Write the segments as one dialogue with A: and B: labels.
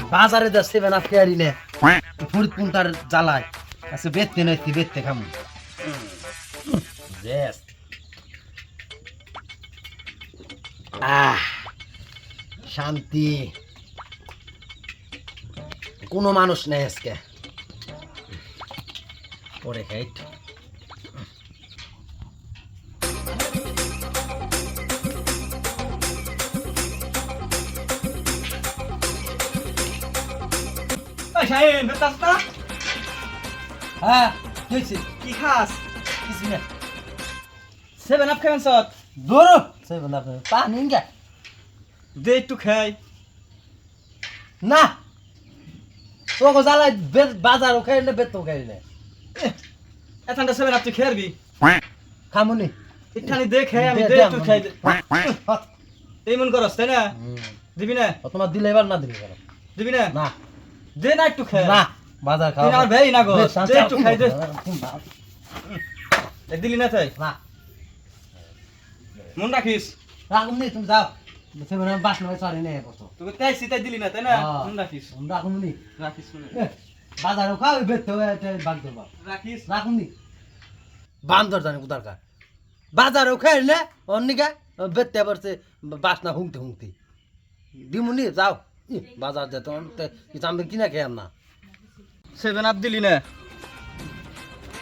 A: বাজারে যা seven up খেয়ারি নে ফরিদপুর তার জ্বালায়। আচ্ছা বেচতে নাইতি বেচতে খামু. আহ, শান্তি। কোনো মানুষ নেই আজকে। পরে খাইট।
B: শাহিন বেতাস না
A: হ্যাঁ কি হয়েছে
B: কি খাস?
A: কিছু না
B: সেভেন আপ খাবেন সত
A: দূর সেভেন আপ পানি গে।
B: দে একটু খাই।
A: না। তোকে জ্বালায় বাজারও খাই না বেতও খাই না।
B: এখানটা সেভেন আপ তুই খেয়ারবি
A: খামুনি।
B: এখানে দে খাই আমি
A: দে,
B: একটু খাই। এই মন করস তাই না? দিবি না?
A: তোমার দিলে এবার না দিলে কেন
B: দিবি না?
A: না।
B: দে না একটু খাই
A: না বাজার খাওয়া
B: তুই আমার ভাই না গো, দে একটু খাই দে।
A: না
B: এ দিলি না তাই?
A: না।
B: মন রাখিস।
A: রাখুন নি তুমি যাও। আপ বাস নয় সরি নেই বসো
B: তোকে তাই সিতাই দিলি না তাই না?
A: হ্যাঁ।
B: মন রাখিস।
A: রাখুন নি।
B: রাখিস মনে।
A: বাজারও খাও এটা বাগ দেবা
B: রাখিস।
A: রাখুন নি। বান্দর জানে কোথার কার? বাজারও খাই না অন্যিকা বেতে পড়ছে বাসনা হুংতে হুংতে। দিমুনি যাও। বাজার কিছু আমি কিনা খেয়াম না।
B: সেভেন আপ দিলি না।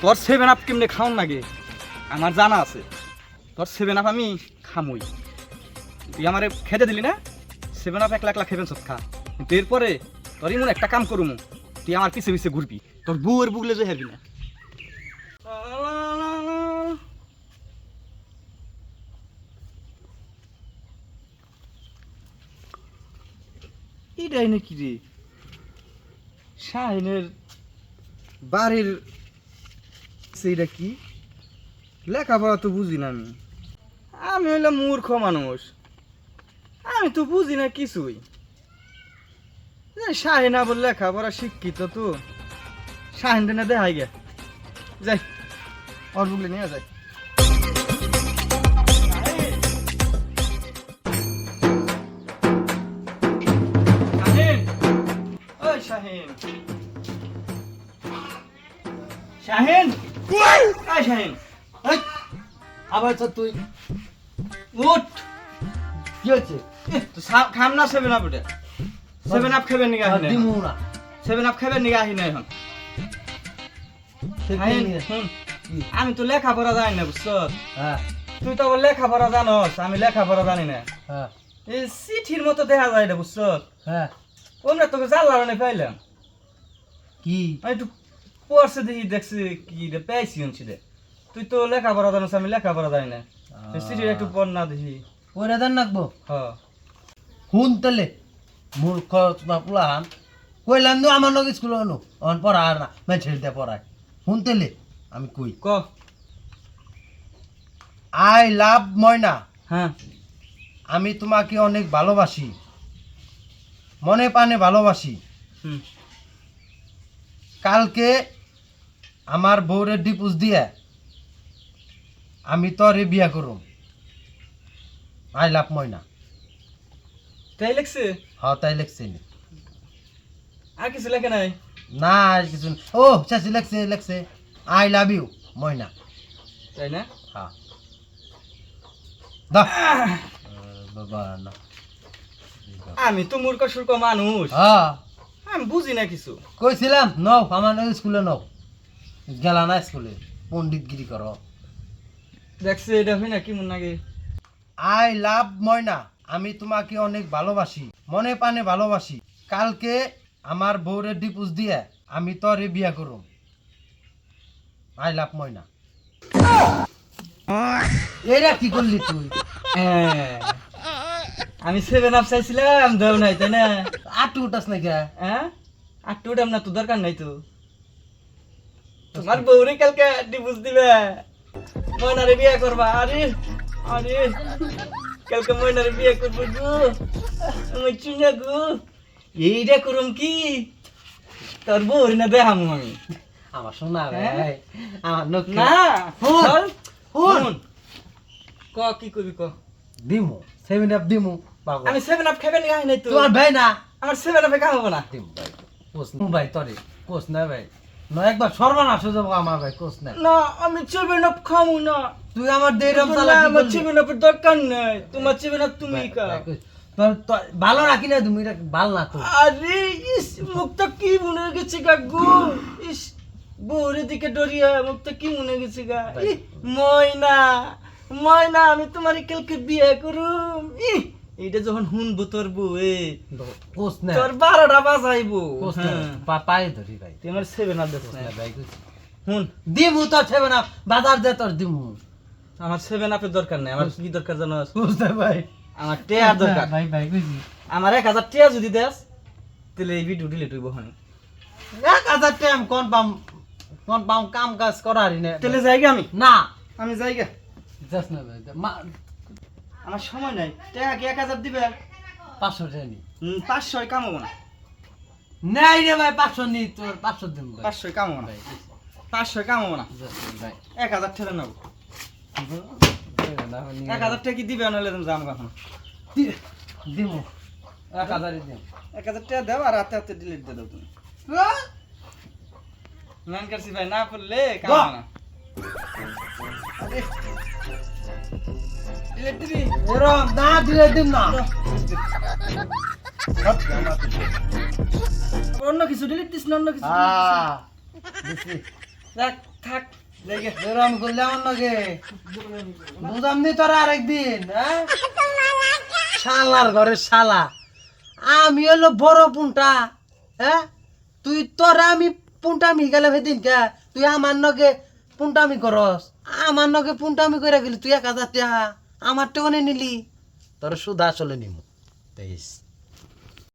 B: তোর সেভেন আপ কেমনে খাওন লাগে আমার জানা আছে। তোর সেভেন আপ আমি খামই। তুই আমারে খেতে দিলি না? সেভেন আপ একলা একলা খেবেন সব খা এরপরে তোর এমন একটা কাম করুম, তুই আমার পিছে পিছে ঘুরবি। তোর বউয়ের বুগলে যে হেবি না। এটাই নাকি রে? শাহিনের বাড়ির সেইটা কি? লেখাপড়া তো বুঝি না আমি। আমি হইলাম মূর্খ মানুষ। আমি তো বুঝি না কিছুই। শাহিন আবার লেখাপড়া শিক্ষিত তো। শাহিন না দেখাই গে। যাই ওর বুকলে নিয়ে যাই। শাহিন। শাহিন? ওই শাহিন।
A: আবার তো তুই।
B: উঠ।
A: কি হচ্ছে?
B: খাম না সেভেন আপ ওটা। সেভেন আপ খাবেন সেভেন আপ খাবেন এখন? আমি তো লেখাপড়া জানি না বুঝছ?
A: হ্যাঁ।
B: তুই তো আবার লেখাপড়া জানস আমি লেখাপড়া জানি না।
A: হ্যাঁ।
B: চিঠির মতো দেখা যায় না বুঝছ?
A: হ্যাঁ।
B: ওমরা তোকে জানলাম না পাইলাম।
A: কি?
B: একটু পড়ছে দেখি দেখছি কি রে পেয়েছি রে। তুই তো লেখাপড়া জানোস আমি লেখাপড়া জানি না। চিঠির একটু পড় না দেখি।
A: ওরে দেন নাকবো
B: হ।
A: হুন তেলে মূর্খ বা পুলাহান। কইলাম তো আমার লোক স্কুল অনু অন পড়া আর না মেয়ে ছেড়ে দিয়ে পড়ায়। হুন তেলে আমি কই?
B: ক।
A: I love Moyna.
B: হ্যাঁ।
A: আমি তোমাকে অনেক ভালোবাসি। মনে প্রাণে ভালোবাসি। কালকে আমার বউরের ডিপুস দিয়ে আমি তরে বিয়া করুম। I love Moyna.
B: তাই লেখছে?
A: হ্যাঁ তাই লেখছে।
B: আর কিছু লেখে নাই?
A: না আর কিছু। ও চাচি লেখছে লেখছে। I love you Moyna.
B: তাই না?
A: হ্যাঁ। বাবা না।
B: আমি তো মূর্খ সুর্খ মানুষ।
A: হ্যাঁ।
B: আমি বুঝি না কিছু।
A: কইছিলাম নও আমার স্কুলে নও। গেলা না স্কুলে পণ্ডিতগিরি করো।
B: দেখছে এটা হয় না কি মন লাগে?
A: আই লাভ ময়না আমি তোমাকে অনেক ভালোবাসি মনে পানে ভালোবাসি। কালকে আমার বউরের ডিপুস দিয়ে আমি তরে বিয়া করুম। I love Moyna. এরা কি করলি তুই?
B: হ্যাঁ। আমি সেভেন আপ চাইছিলাম দেও নাই তাই না?
A: আটু উঠাস না কে
B: হ্যাঁ? আর টুটাম না তো দরকার নাই তো। তোমার বউরে কালকে ডিভোর্স দিবে। ময়নারে বিয়ে করবা আরে আরে। কালকে ময়নারে বিয়ে করব গো। আমি চিনা গো। এইটা করুম কি? তোর বউরে না দেখামু আমি।
A: আমার শোনা রে।
B: হ্যাঁ?
A: আমার লোক
B: না
A: হুন, হুন।
B: ক কি করবি ক?
A: দিমু সেভেন আপ দিমু।
B: আমি সেভেন আপ খাবেন নাই
A: তোমার ভাই না?
B: আমার সেভেন আপে হব না।
A: ভাই। কোস না। ভাই তরে। কোস না ভাই। না একবার সর্বনাশ হয়ে যাব আমার ভাই কোস না।
B: না আমি সেভেন আপ খামু না।
A: তুই আমার দেরম চালা
B: আমার সেভেন আপের দরকার নেই। তোমার সেভেন আপ তুমি কা
A: ভালো রাখি না তুমি ভালো না তো।
B: আরে ইস মুখটা কি মনে গেছে গা গো? ইস বউরে দিকে ডরিয়া মুখটা কি মনে গেছে গা? ই, ময়না ময়না আমি তোমার কালকে বিয়ে করুম। ই এইটা যখন শুনব তোর বউয়ে
A: কোস না
B: তোর বারোটা বাজাইবো।
A: কোস না
B: হ্যাঁ।
A: পায়ে ধরি ভাই।
B: তুই আমার সেভেন আপ দেখছ না?
A: ভাই
B: হুন
A: দিমু তো ছেবে না বাজার দে তোর দিমু।
B: আমার সেভেন আপের দরকার নেই আমার কি দরকার জানো
A: কোস না ভাই
B: আমার টেয়ার দরকার।
A: ভাই ভাই কইছি।
B: আমার এক হাজার টেয়া যদি দেস তাহলে এই ভিডিও ডিলিট হইব হন।
A: এক হাজার টাইম কোন পাম কোন পাম কাম কাজ করারি না?
B: তাহলে যাইগা আমি?
A: না।
B: আমি যাইগা
A: যাস না ভাই মা-
B: আমার সময় নাই। টেয়া কি এক হাজার দিবে?
A: পাঁচশো টাকা নি।
B: পাঁচশোয় কাম না।
A: নাই রে ভাই পাঁচশো নি তোর পাঁচশো দিন
B: পাঁচশোয় কাম হব না। পাঁচশোয় কাম হব না।
A: ভাই।
B: এক হাজার টাকা নেব।
A: এক
B: হাজার টাকা কি দিবে নাহলে তুমি যাম এখন
A: দিমু। এক হাজারই দিম।
B: এক হাজার টাকা দেও আর হাতে হাতে ডিলিট দিয়ে দাও তুমি। ম্যান ভাই না পড়লে কাম
A: বাহ!
B: হবে না। দিবি
A: না দিলে দিম না।
B: অন্য কিছু ডিলিট দিস না অন্য কিছু delete
A: হ্যাঁ দিছি
B: দিস না। রাখ থাক
A: এরম করলে আমার নাকি বুঝাম নি তোরা আরেকদিন হ্যাঁ? শালার ঘরে শালা। আমি হলো বড় পুনটা হ্যাঁ? তুই তোরা আমি পুনটামি গেলে সেদিন কে? তুই আমার নগে পুনটামি করস। আমার নগে পুনটামি করে গেলি তুই এক হাজার টাকা আমার টেকনে নিলি। তোর সুদা চলে নিমু। তেইশ।